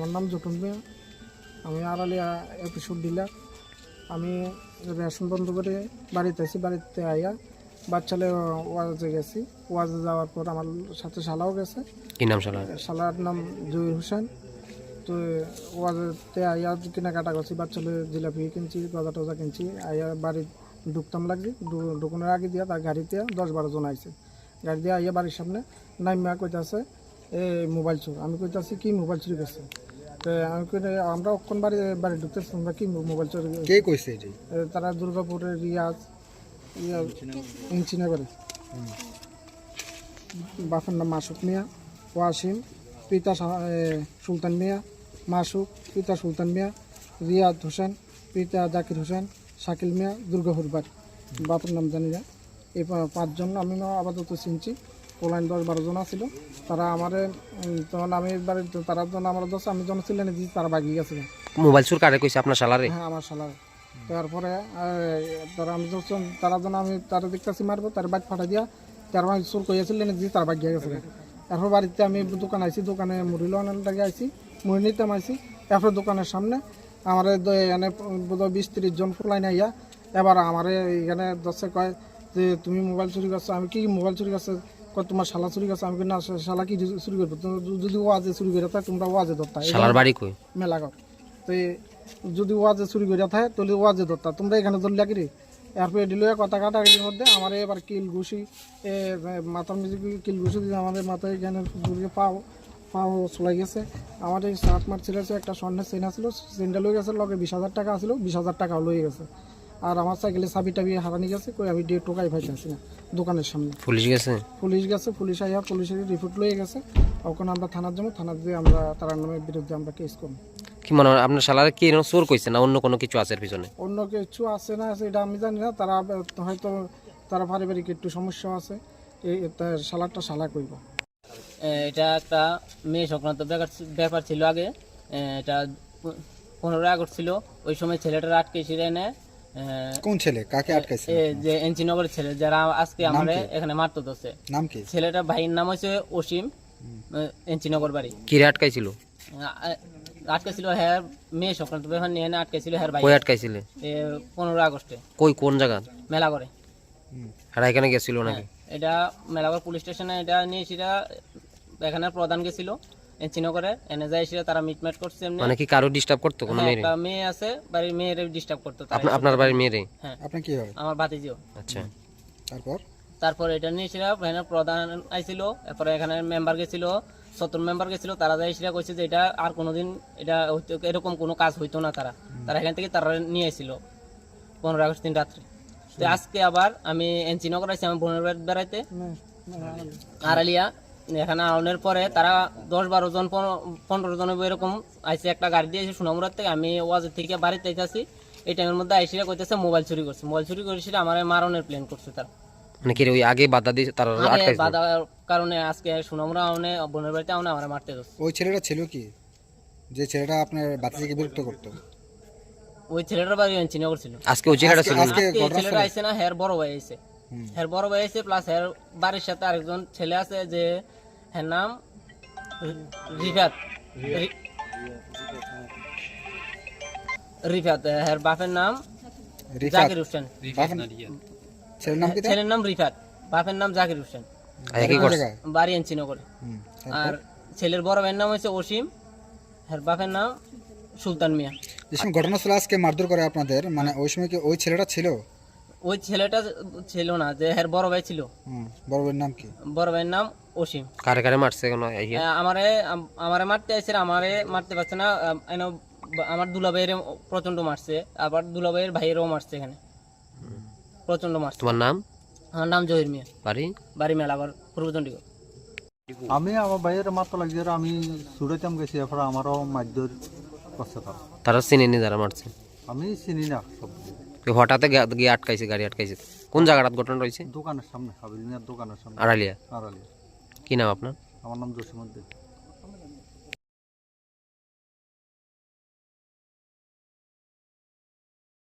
আমার নাম জটন মিয়া। আমি আড়ালিয়া এপিসোড ডিলার আমি রেশন বন্ধ করে বাড়িতে আছি বাড়িতে আইয়া বাচ্চালে ওয়াজে গেছি। ওয়াজে যাওয়ার পর আমার সাথে শালাও গেছে। কি নাম শালা? শালার নাম জহির হোসেন। তো ওয়াজেতে আইয়া কেনাকাটা করছি বাচ্চালে জিলাপি কিনছি গজা টজা কিনছি। আইয়া বাড়ি ঢুকতাম লাগছি ঢুকানোর আগে দিয়া তার গাড়িতে দশ বারো জন আইছে। গাড়ি দিয়ে আইয়া বাড়ির সামনে নাইমা কইতাছে এ মোবাইল চোর। আমি কইতাছি কি মোবাইল চুরি করছে? তো আমি কই আমরা অক্ষণ বাড়ি বাড়ি ঢুকতেছি তোমরা কি মোবাইল চুরি কে কইছে এটি? তারা দুর্গাপুরের রিয়াজ ইঞ্চিনগরে বাপের নাম মাসুক মিয়া ওয়াসিম পিতা সুলতান মিয়া মাসুক পিতা সুলতান মিয়া রিয়াদ হোসেন পিতা জাকির হোসেন শাকিল মিয়া দুর্গাপুর বাড়ি। বাপের নাম জানি না। এই পাঁচজন আমি আপাতত চিনছি। পোলাইন দশ বারো জন ছিল তারা আমার তখন আমি বাড়ি তারা জন আমার দশ আমি জন ছিলেন তারা বাগিয়ে গেছে। মোবাইল চুর কারে কইছে আপনার শালারে? হ্যাঁ আমার শালার। তারপরে তারা আমি যখন তারা যেন আমি তারা দেখতেছি মারবো তার বাইক ফাটা দিয়া তার মানে চোর কইয়াছিলেন যে তার বাইক গিয়ে গেছে। তারপর বাড়িতে আমি দোকান আইছি দোকানে মুড়ি লোনের আইছি মুড়ি নিতাম আইছি। তারপরে দোকানের সামনে আমার এখানে বোধহয় বিশ তিরিশ জন ফুলাইন আইয়া এবার আমার এখানে দশে কয় যে তুমি মোবাইল চুরি করছ আমি কি মোবাইল চুরি করছ? তোমার শালা চুরি করছ? আমি না শালা কি চুরি করব? যদি ওয়াজে চুরি করে থাকে তোমরা ওয়াজে ধরতা। শালার বাড়ি কই? মেলাঘর তো এই যদি ওয়াজে চুরি করে থাকে তাহলে ওয়াজে ধরতা। তোমরা এখানে ধরলে কি রে? এরপরে দিল কথা কাটাকাটির মধ্যে আমার এবার কিল ঘুষি মাথার মধ্যে কিল ঘুষি দিয়ে আমাদের মাথায় এখানে ঘুরিয়ে পাও পাও চলে গেছে। আমার এই মার ছিল একটা স্বর্ণের চেন আসলো চেনটা লয়ে গেছে লগে বিশ হাজার টাকা আসলো বিশ হাজার টাকাও লয়ে গেছে। আর আমার সাইকেলে চাবি টাবি হারানি গেছে কই আমি দিয়ে টোকাই ফাইতেছি না দোকানের সামনে। পুলিশ গেছে? পুলিশ গেছে পুলিশ আইয়া পুলিশের রিপোর্ট লয়ে গেছে। ওখানে আমরা থানার জন্য থানার দিয়ে আমরা তার নামের বিরুদ্ধে আমরা কেস করব। কি মনে হয় আপনার শালারে কি এরকম চোর কইছে না অন্য কোনো কিছু আছে এর পিছনে? অন্য কিছু আছে না আছে এটা আমি জানি না তারা হয়তো তারা পারিবারিক একটু সমস্যা আছে এই তার সালাদটা সালা কইবা। এটা একটা মেয়ে সংক্রান্ত ব্যাপার ব্যাপার ছিল আগে এটা পনেরোই আগস্ট ছিল ওই সময় ছেলেটার আটকে ছিল এনে এ, কোন ছেলে? কাকে আটকাইছে? যে এনচিনগরের ছেলে যারা আজকে আমারে এখানে মারতে ধরছে। নাম কি? ছেলেটার ভাইয়ের নাম হচ্ছে অসীম এনচিনগর বাড়ি। কি রে আটকাইছিল আটকে ছিল হ্যাঁ মেয়ে সংক্রান্ত ব্যাপার নিয়ে এনে আটকে হ্যাঁ ভাই। কই আটকাইছিলে? পনেরোই আগস্টে। কই কোন জায়গা? মেলা করে আর এখানে গেছিল নাকি? এটা মেলাগড় পুলিশ স্টেশনে এটা নিয়ে সেটা এখানে প্রধান গেছিল। এনচিনগরে এনে যায় সেটা তারা মিটমেট করছে এমনি। মানে কি কারও ডিস্টার্ব করতো কোনো হ্যাঁ, মেয়ে একটা মেয়ে আছে বাড়ির মেয়ের ডিস্টার্ব করতো তারা। আপনার আপনার বাড়ির মেয়ে হ্যাঁ। আপনার কি হয় আমার ভাতিজিও। আচ্ছা। তারপর? তারপর এটা নিয়ে সেটা এখানে প্রধান আইছিল এরপরে এখানে মেম্বার গেছিল সত্তর মেম্বার গেছিল তারা যাই সেটা কইছে যে এটা আর কোনোদিন এটা এরকম কোনো কাজ হইতো না তারা। তারা এখান থেকে তারা নিয়ে আসছিল পনেরো আগস্ট দিন রাত্রে। তো আজকে আবার আমি এনচিনগর আছি আমার বোনের বাড়ি বেড়াইতে আড়ালিয়া। এখানে আউনের পরে তারা দশ বারো জন পনেরো- জন এরকম আইসে একটা গাড়ি দিয়ে এসে সোনামুরার থেকে আমি ওয়াজের থেকে বাড়িতে আইতাছি এই টাইমের মধ্যে আইসিরা কইতেছে মোবাইল চুরি করছে। মোবাইল চুরি করে সেটা আমার মারণের প্ল্যান করছে তারা। মানে কি ওই আগে বাধা দিয়ে তারা আগে বাধার কারণে আজকে সোনামুরা আউনে বোনের বাড়িতে আউনে আমার মারতে ধরছে। ওই ছেলেটা ছিল কি? যে ছেলেটা আপনার বাচ্চাকে বিরক্ত করতো। ওই ছেলেটার বাড়ি চিনে করছিল আজকে ওই জায়গাটা ছিল আজকে আজকে এই ঘটনা ছেলেটা আইছে না হের বড় ভাই আইছে হুম। হের বড় ভাই আইছে প্লাস হের বাড়ির সাথে আরেকজন ছেলে আছে যে হের নাম রিফাত। রিফাত হের বাপের নাম জাকির হোসেন। ছেলের নাম কি ছেলের নাম রিফাত বাপের নাম জাকির হোসেন। জায়গায়? বাড়ি এনচিনগরে আর ছেলের বড় ভাইয়ের নাম হচ্ছে অসীম হের বাপের নাম সুলতান মিয়া। যে সময় ঘটনা ছিল আজকে মারধর করে আপনাদের মানে ওই সময় কি ওই ছেলেটা ছিল? ওই ছেলেটা ছিল না যে বড় ভাই ছিল। বড় ভাইয়ের নাম কি? বড় ভাইয়ের নাম অসীম। কারে কারে মারছে কোনো আহ, আমারে আমারে মারতে আইছে আমারে মারতে পারছে না আমার দুলাভাইয়ের প্রচণ্ড মারছে আবার দুলাভাইয়ের ভাইয়েরও মারছে এখানে। প্রচণ্ড মারছে। তোমার নাম? আমার নাম জহির মিয়া। বাড়ি? বাড়ি মেলাগড় পূর্ব আমি আমার বাইরের মাত্র লাগছে আমি সুরাইতাম গেছি এরপর আমারও মারধর করছে তারা। তারা চিনেনি যারা মারছে? আমি চিনি না সব। হঠাৎ গা- গিয়ে আটকাইছে গাড়ি আটকাইছে? কোন জায়গাটাত ঘটনা রয়েছে? দোকানের সামনে হাবিল মিয়ার দোকানের সামনে। আড়ালিয়া। আড়ালি কি নাম আপনার? আমার নাম জসিমুদ্দিন